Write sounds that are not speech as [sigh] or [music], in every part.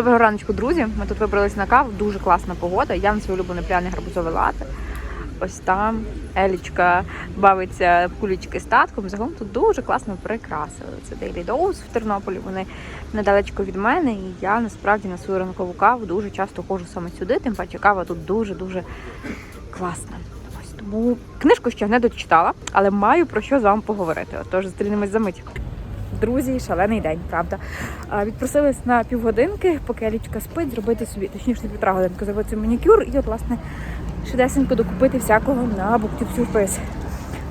Доброго раночку, друзі. Ми тут вибрались на каву. Дуже класна погода. Я на свій улюблений пряний гарбузовий лати. Ось там Елічка бавиться кулічки з татком. Загалом тут дуже класно прикрасили. Це Daily Dose в Тернополі. Вони недалечко від мене. І я насправді на свою ранкову каву дуже часто ходжу саме сюди. Тим паче кава тут дуже-дуже класна. Ось тому книжку ще не дочитала, але маю про що з вами поговорити. Отож, зустрінемось за мить. Друзі, шалений день, правда. Відпросились на півгодинки, поки Елічка спить, зробити собі, точніше, півтора годинки зробити манікюр і, от, власне, швидесенько докупити всякого на буктюб сюрприз.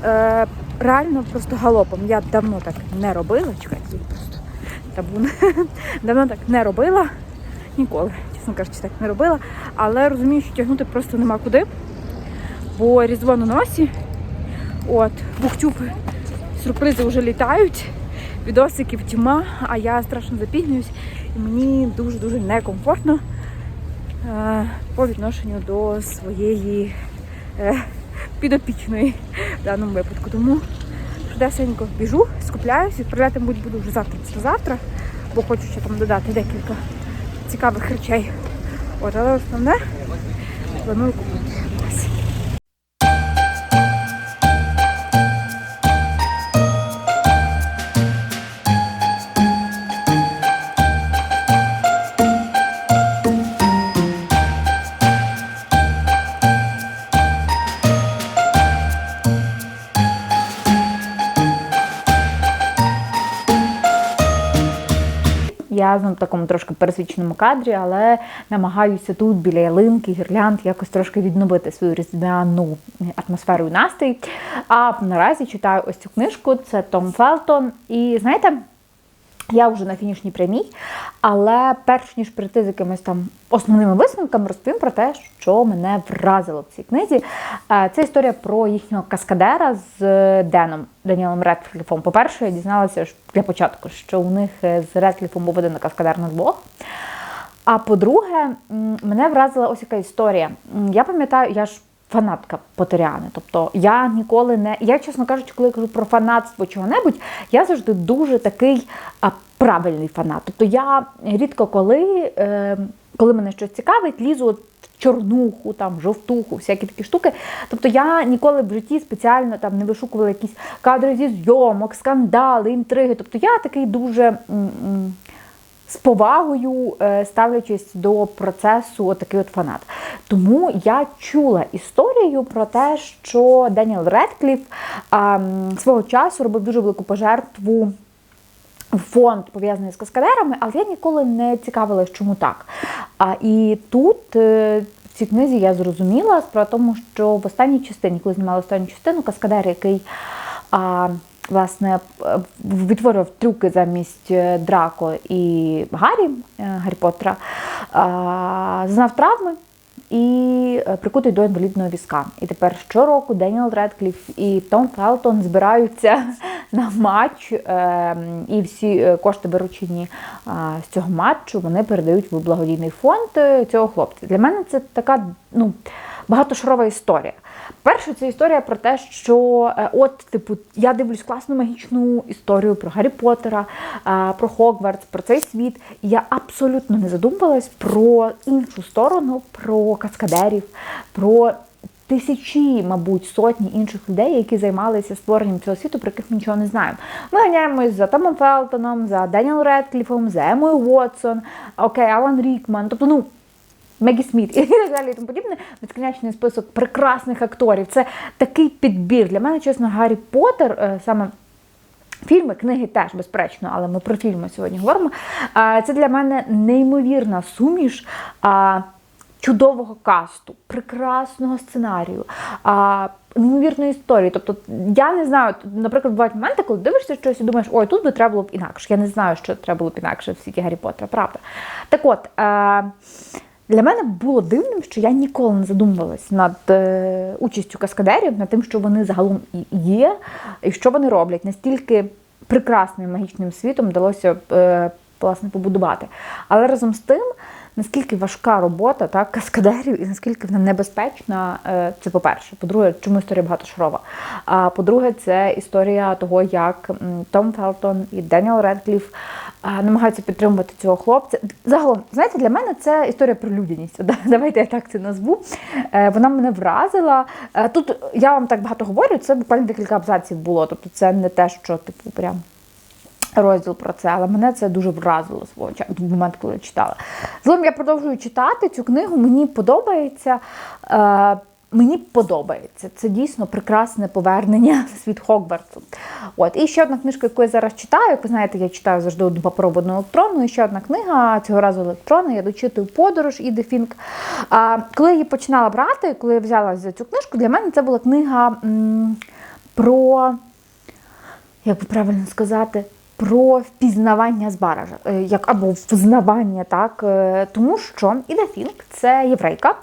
Е, реально просто галопом. Я давно так не робила. Чекайте, просто табун. [laughs] давно так не робила. Ніколи, чесно кажучи, так не робила. Але розумію, що тягнути просто нема куди. Бо різдво на носі. От, буктюб сюрпризи вже літають відосиків тьма, а я страшно запізнююсь, і мені дуже-дуже некомфортно е, по відношенню до своєї е, підопічної в даному випадку. Тому швидесенько біжу, скупляюсь, відправляти, мабуть, буду вже завтра післязавтра, бо хочу ще там додати декілька цікавих речей. От, але основне планую купити. Я в такому трошки пересвіченому кадрі, але намагаюся тут біля ялинки, гірлянд якось трошки відновити свою різдвяну атмосферу і настрій. А наразі читаю ось цю книжку. Це Том Фелтон. І знаєте, я вже на фінішній прямій, але перш ніж прийти з якимись там основними висновками, розповім про те, що мене вразило в цій книзі. Е, Це історія про їхнього каскадера з Деном Даніелом Редкліфом. По-перше, я дізналася для початку, що у них е, з Редкліфом був один каскадер на двох. А по-друге, мене вразила ось яка історія. Я пам'ятаю, я ж фанатка Потеріани. Тобто я ніколи не. Я, чесно кажучи, коли я кажу про фанатство чого-небудь, я завжди дуже такий правильний фанат. Тобто я рідко коли, е, коли мене щось цікавить, лізу от в чорнуху, там, жовтуху, всякі такі штуки. Тобто я ніколи в житті спеціально там не вишукувала якісь кадри зі зйомок, скандали, інтриги. Тобто я такий дуже. м, м, з повагою е, ставлячись до процесу, отакий от фанат. Тому я чула історію про те, що Деніел Редкліф свого часу робив дуже велику пожертву. Фонд пов'язаний з каскадерами, але я ніколи не цікавилась, чому так. А і тут е, в цій книзі я зрозуміла справа тому, що в останній частині, коли знімали останню частину, каскадер, який а, власне е, відтворював трюки замість е, Драко і Гаррі е, Гаррі Поттера, зазнав травми і прикутий до інвалідного візка. І тепер щороку Деніел Редкліф і Том Фелтон збираються [laughs] на матч, е, і всі кошти виручені з цього матчу вони передають в благодійний фонд цього хлопця. Для мене це така ну, багатошарова історія. Перше, це історія про те, що е, от, типу, я дивлюсь класну магічну історію про Гаррі Поттера, е, про Хогвартс, про цей світ. І я абсолютно не задумувалась про іншу сторону, про каскадерів, про тисячі, мабуть, сотні інших людей, які займалися створенням цього світу, про яких ми нічого не знаємо. Ми ганяємось за Томом Фелтоном, за Деніел Редкліфом, за Емою Уотсон, окей, Алан Рікман. Тобто, ну. Мегі Сміт і так [laughs] далі і тому подібне. Безкінечний список прекрасних акторів. Це такий підбір. Для мене, чесно, Гаррі Поттер, е, саме Фільми, книги теж, безперечно, але ми про фільми сьогодні говоримо. Це для мене неймовірна суміш чудового касту, прекрасного сценарію, неймовірної історії. Тобто, я не знаю, наприклад, бувають моменти, коли дивишся щось і думаєш, ой, тут би треба було б інакше. Я не знаю, що треба було б інакше в світі Гаррі Поттера, правда. Так от. Для мене було дивним, що я ніколи не задумувалась над е, участю каскадерів, над тим, що вони загалом є, і що вони роблять. Настільки прекрасним магічним світом вдалося е, власне побудувати. Але разом з тим, наскільки важка робота так, каскадерів і наскільки вона небезпечна, е, це по-перше. По-друге, чому історія багатошарова. А по-друге, це історія того, як Том Фелтон і Деніел Редкліф намагаються підтримувати цього хлопця. Загалом, знаєте, для мене це історія про людяність. [laughs] Давайте я так це назву. Е, Вона мене вразила. Е, Тут я вам так багато говорю, це буквально декілька абзаців було. Тобто це не те, що типу прям. Розділ про це, але мене це дуже вразило свого часу в момент, коли я читала. Загалом я продовжую читати цю книгу. Мені подобається. Мені подобається. Це дійсно прекрасне повернення [laughs] в світ Хогвартсу. От. І ще одна книжка, яку я зараз читаю. Як ви знаєте, я читаю завжди одну паперову електронну. І ще одна книга, цього разу електронна. Я дочитую подорож Іди Фінк. А, коли я її починала брати, коли я взялася за цю книжку, для мене це була книга м, про, як би правильно сказати, про впізнавання Збаража, е, як або взнавання, так е, тому що Іда Фінк це єврейка,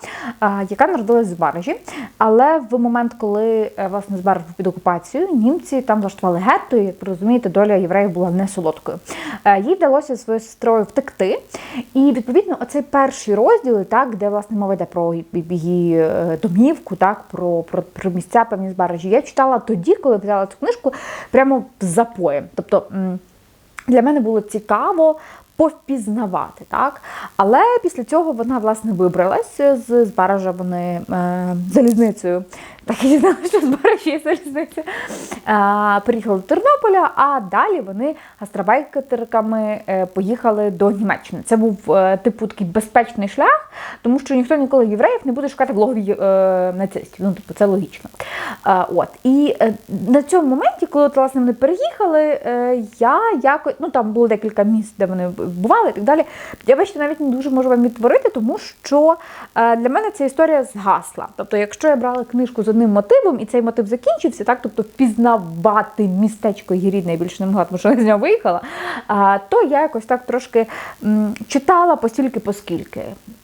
е, яка народилась в Збаражі, але в момент, коли власне Збараж під окупацією, німці там влаштували гетто, і як ви розумієте, доля євреїв була не солодкою. Їй вдалося своєю сестрою втекти. І відповідно, оцей перший розділ, так, де власне мова йде про її домівку, так, про, про, про місця певні збаражі. Я читала тоді, коли взяла цю книжку, прямо з запоєм. Тобто для мене було цікаво повпізнавати, так? Але після цього вона власне вибралась з Збаража вони е, залізницею. Так і знала, що є залізниця. Приїхали до Тернополя, а далі вони гастробайкерками е, поїхали до Німеччини. Це був е, типу такий безпечний шлях, тому що ніхто ніколи євреїв не буде шукати в логові е, нацистів. Ну, типу, це логічно. От. І на цьому моменті, коли от, власне вони переїхали, я якось ну там було декілька місць, де вони бували і так далі. Я бачите, навіть не дуже можу вам відтворити, тому що для мене ця історія згасла. Тобто, якщо я брала книжку з одним мотивом, і цей мотив закінчився, так тобто впізнавати містечко її рідне я більше не могла, тому що я з нього виїхала, а, то я якось так трошки читала постільки поскільки.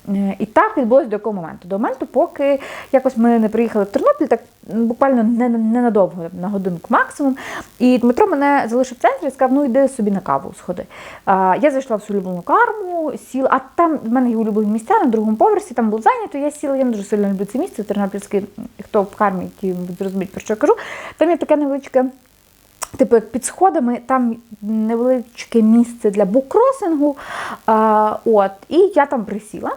Е, І так відбулося до якого моменту? До моменту, поки якось ми не приїхали в Тернопіль, так буквально не- ненадовго, на годинку максимум. І Дмитро мене залишив в центрі і сказав, ну йди собі на каву сходи. Я зайшла в свою улюблену карму, сіла, а там в мене є улюблені місця на другому поверсі, там було зайнято, я сіла, я не дуже сильно люблю це місце, тернопільське, хто в кармі, ті зрозуміють, про що я кажу. Там є таке невеличке. Типу, під сходами, там невеличке місце для буккросингу. А, от, і я там присіла.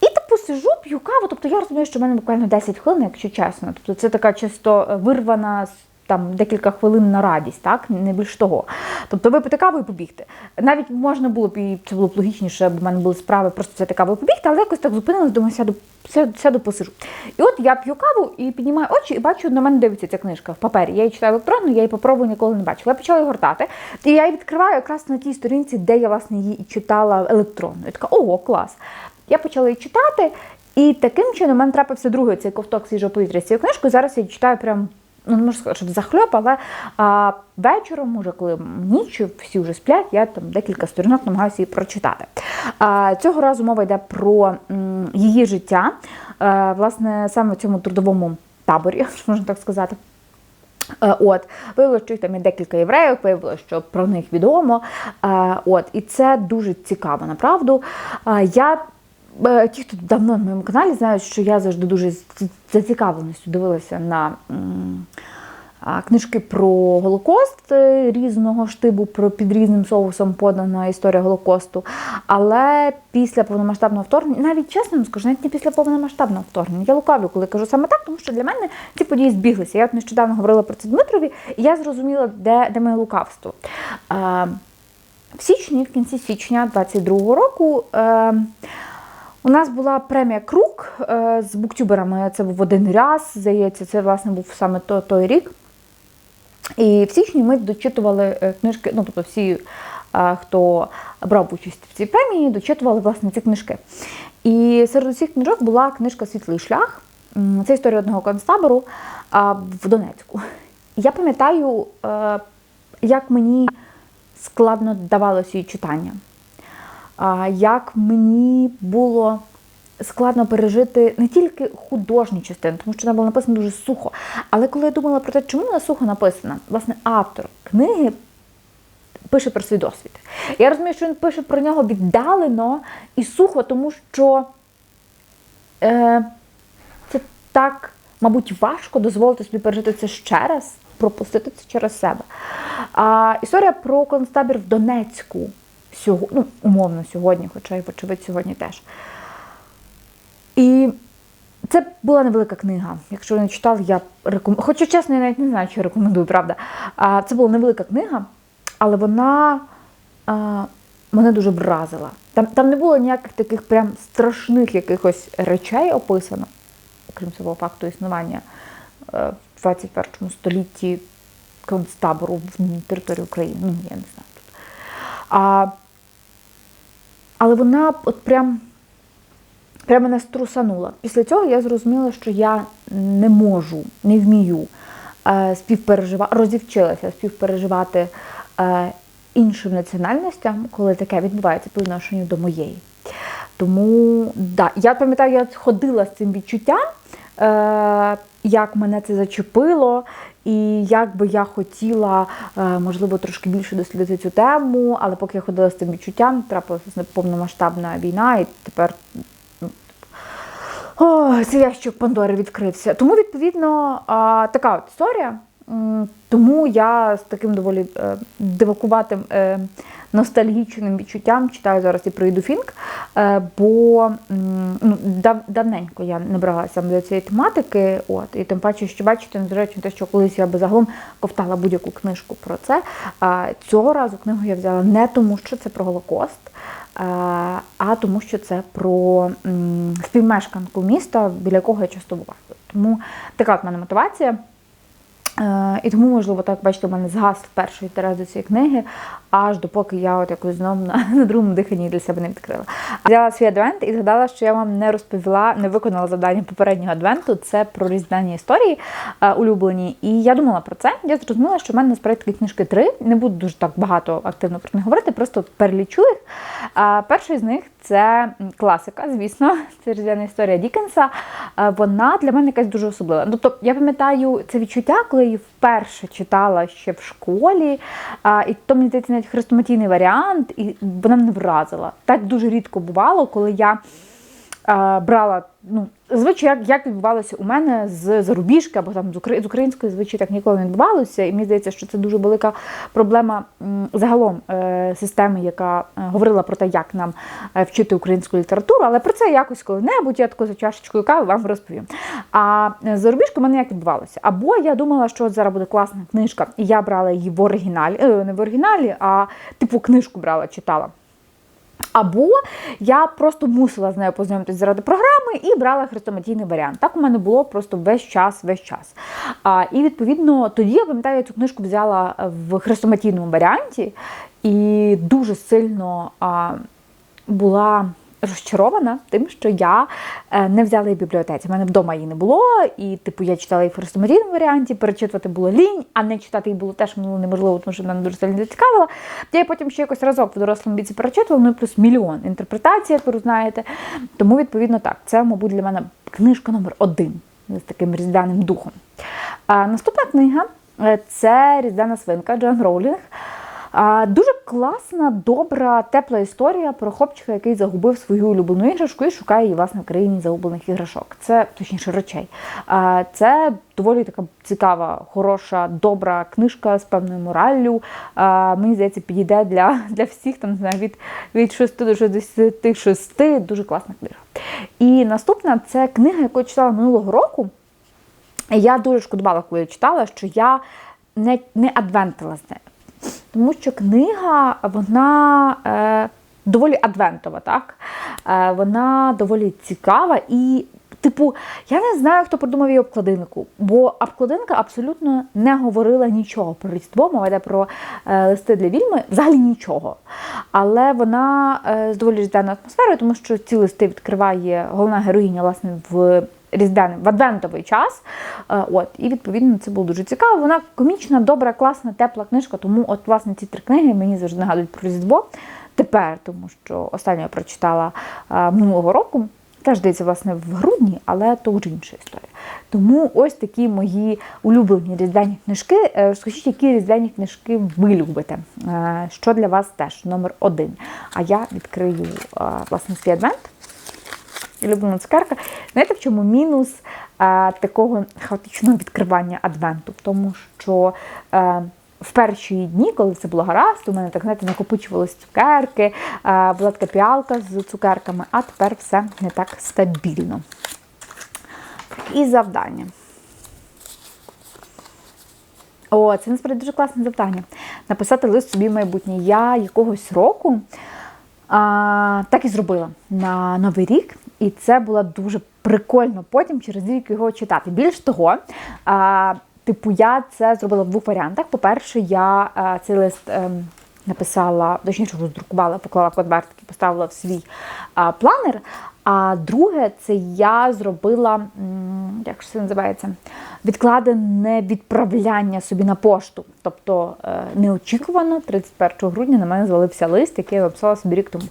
І типу сижу, п'ю каву. Тобто я розумію, що в мене буквально 10 хвилин, якщо чесно. Тобто це така чисто вирвана з- там декілька хвилин на радість, так не більш того. Тобто випити каву і побігти. Навіть можна було б і це було б логічніше, бо в мене були справи просто взяти каву і побігти, але якось так зупинилась, думаю, сяду, сяду, сяду посижу. І от я п'ю каву і піднімаю очі і бачу, на мене дивиться ця книжка в папері. Я її читаю електронно, я її попробую ніколи не бачила. Я почала її гортати. І я її відкриваю якраз на тій сторінці, де я власне її і читала електронно. Я така, ого, клас. Я почала її читати, і таким чином у мене трапився другий цей ковток свіжого повітря з цією книжкою. Зараз я читаю прям. Ну, не можу сказати, що захльоп, але а, вечором, уже коли ніч, всі вже сплять, я там декілька сторінок намагаюся її прочитати. А, цього разу мова йде про м, її життя, а, власне, саме в цьому трудовому таборі, [laughs] можна так сказати. Е, От, виявилося, що їх там є декілька євреїв, виявилося, що про них відомо. Е, От, і це дуже цікаво, направду. Е, Я е, ті, хто давно на моєму каналі, знають, що я завжди дуже зацікавленістю дивилася на книжки про Голокост е, різного штибу, про під різним соусом подана історія Голокосту. Але після повномасштабного вторгнення, навіть чесно вам скажу, навіть не після повномасштабного вторгнення. Я лукавлю, коли кажу саме так, тому що для мене ці події збіглися. Я от нещодавно говорила про це Дмитрові, і я зрозуміла, де, де моє лукавство. Е, в січні, в кінці січня 22-го року. У нас була премія Крук е, з буктюберами. Це був один раз, здається, це власне був саме той рік. І в січні ми дочитували е, книжки, ну тобто всі, е, хто брав участь в цій премії, дочитували власне ці книжки. І серед усіх книжок була книжка Світлий шлях. Це історія одного концтабору в Донецьку. Я пам'ятаю, як мені складно давалося її читання. Як мені було складно пережити не тільки художню частину, тому що вона була написана дуже сухо. Але коли я думала про те, чому вона сухо написана, власне, автор книги пише про свій досвід. Я розумію, що він пише про нього віддалено і сухо, тому що е, це так, мабуть, важко дозволити собі пережити це ще раз. пропустити це через себе. А, історія про концтабір в Донецьку. Сього, ну, умовно сьогодні, хоча й, вочевидь, сьогодні теж. І це була невелика книга. Якщо ви не читали, я рекомендую. Хоча, чесно, я навіть не знаю, чи рекомендую, правда. А, Це була невелика книга, але вона а, мене дуже вразила. Там, там не було ніяких таких прям страшних якихось речей описано, окрім цього факту існування е, в 21 столітті концтабору в території України. Ну, я не знаю. А, але вона от прям, прям мене струсанула. Після цього я зрозуміла, що я не можу, не вмію е, співпереживати, розівчилася співпереживати е, іншим національностям, коли таке відбувається по відношенню до моєї. Тому да, я пам'ятаю, я ходила з цим відчуттям, е, як мене це зачепило, і як би я хотіла, е, можливо, трошки більше дослідити цю тему, але поки я ходила з цим відчуттям, трапилася повномасштабна війна, і тепер ну, о, цей ящик Пандори відкрився. Тому, відповідно, така от історія. Тому я з таким доволі е, дивакуватим е, ностальгічним відчуттям читаю зараз і про Іду Фінк, е, бо ну, дав, давненько я не бралася до цієї тематики. От, і тим паче, що бачите, незважаючи на те, що колись я би загалом ковтала будь-яку книжку про це. Цього разу книгу я взяла не тому, що це про Голокост. е, А тому, що це про співмешканку міста, біля якого я часто буваю. Тому така от мене мотивація. Е, І тому, можливо, так бачите, у мене згас перший інтерес до цієї книги, аж допоки я от якось знову на, [laughs] на другому диханні для себе не відкрила. Взяла свій адвент і згадала, що я вам не розповіла, не виконала завдання попереднього адвенту. Це про різдвяні історії е, улюблені. І я думала про це. Я зрозуміла, що в мене насправді такі книжки три. Не буду дуже так багато активно про них говорити, просто перелічу їх. А перший з них це класика, звісно, це різдвяна історія Дікенса. Е, Вона для мене якась дуже особлива. Тобто, я пам'ятаю це відчуття, коли я її вперше читала ще в школі, а, і то мені здається навіть хрестоматійний варіант, і вона мене вразила. Так дуже рідко бувало, коли я брала, ну, звичай, як, як відбувалося у мене з зарубіжки або там з, української звичай так ніколи не відбувалося. І мені здається, що це дуже велика проблема загалом е, системи, яка е, говорила про те, як нам е, вчити українську літературу, але про це якось коли-небудь я тако за чашечкою кави вам розповім. А з зарубіжки в мене як відбувалося? Або я думала, що от зараз буде класна книжка, і я брала її в оригіналі, не в оригіналі, а типу книжку брала, читала. Або я просто мусила з нею познайомитися заради програми і брала хрестоматійний варіант. Так у мене було просто весь час, весь час. А, і відповідно тоді я пам'ятаю, я цю книжку взяла в хрестоматійному варіанті і дуже сильно а, була розчарована тим, що я е, не взяла її в бібліотеці. У мене вдома її не було, і типу я читала її в хрестоматійному варіанті, перечитувати було лінь, а не читати її було теж ну, неможливо, тому що мене дуже сильно зацікавила. Я потім ще якось разок в дорослому віці перечитувала, ну і плюс мільйон інтерпретацій, як ви знаєте. Тому, відповідно, так, це, мабуть, для мене книжка номер один з таким різдвяним духом. А, наступна книга е, це Різдвяна свинка Джон Роулінг. Дуже класна, добра, тепла історія про хлопчика, який загубив свою улюблену іграшку і шукає її власне в країні загублених іграшок. Це точніше речей. Це доволі така цікава, хороша, добра книжка з певною мораллю. Мені здається, підійде для, для всіх там не від, від 6 до 66. Дуже класна книга. І наступна це книга, яку я читала минулого року. Я дуже шкодувала, коли я читала, що я не, не адвентила з нею. Тому що книга, вона е, доволі адвентова, так? Е, вона доволі цікава і. Типу, я не знаю, хто придумав її обкладинку, бо обкладинка абсолютно не говорила нічого про Різдво, мова йде про е, листи для вільми, взагалі нічого. Але вона е, з доволі різдвяною атмосферою, тому що ці листи відкриває головна героїня власне в різдвяний, в адвентовий час. Е, От, і відповідно це було дуже цікаво. Вона комічна, добра, класна, тепла книжка. Тому, от, власне, ці три книги мені завжди нагадують про Різдво. Тепер, тому що останню я прочитала е, минулого року. Теж здається, власне, в грудні, але то вже інша історія. Тому ось такі мої улюблені різдвяні книжки. Е, Скажіть, які різдвяні книжки ви любите? Е, Що для вас теж номер один? А я відкрию е, власне свій адвент. Улюблена цукерка. Знаєте, в чому мінус е, такого хаотичного відкривання адвенту, тому що. Е, в перші дні, коли це було гаразд, у мене так знаєте, накопичувались цукерки, е, була така піалка з цукерками, а тепер все не так стабільно. І завдання. О, це насправді дуже класне завдання. Написати лист собі в майбутнє. Я якогось року а, так і зробила на Новий рік, і це було дуже прикольно потім через рік його читати. Більш того, а, типу, я це зробила в двох варіантах. По-перше, я а, цей лист. А, Написала, точніше, роздрукувала, поклала конвертки, поставила в свій а, планер. А друге, це я зробила, як ж це називається, відкладене відправляння собі на пошту. Тобто е, неочікувано 31 грудня на мене звалився лист, який я написала собі рік тому.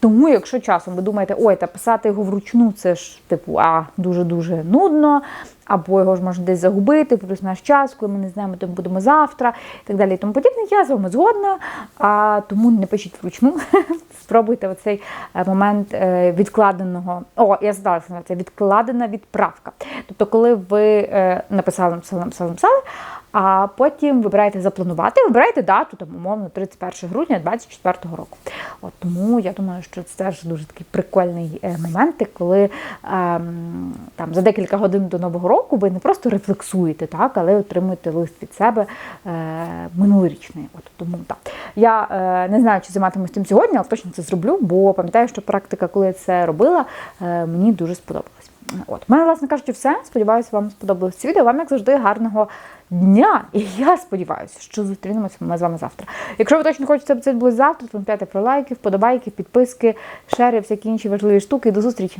Тому, якщо часом ви думаєте, ой, та писати його вручну, це ж типу, а дуже-дуже нудно, або його ж можна десь загубити, плюс наш час, коли ми не знаємо, де ми будемо завтра, і так далі. І тому подібне. Я з вами згодна, а тому не пишіть вручну. [laughs] Спробуйте оцей е, момент е, відкладеного. О, я задала це відкладена відправка. Тобто, коли ви написали, написали, написали, написали, а потім вибираєте запланувати, вибираєте дату, там, умовно, 31 грудня 2024 року. От тому я думаю, що це теж дуже такий прикольний е, момент, коли ем, там за декілька годин до нового року ви не просто рефлексуєте, так, але отримуєте лист від себе е, минулорічний. От тому так. Я е, не знаю, чи займатимусь цим сьогодні, але точно це зроблю, бо пам'ятаю, що практика, коли я це робила, е, мені дуже сподобалась. От, у мене, власне кажучи, все. Сподіваюся, вам сподобалось це відео. Вам, як завжди, гарного дня. І я сподіваюся, що зустрінемося ми з вами завтра. Якщо ви точно хочете, щоб це було завтра, то пам'ятайте про лайки, вподобайки, підписки, шери, всякі інші важливі штуки. До зустрічі!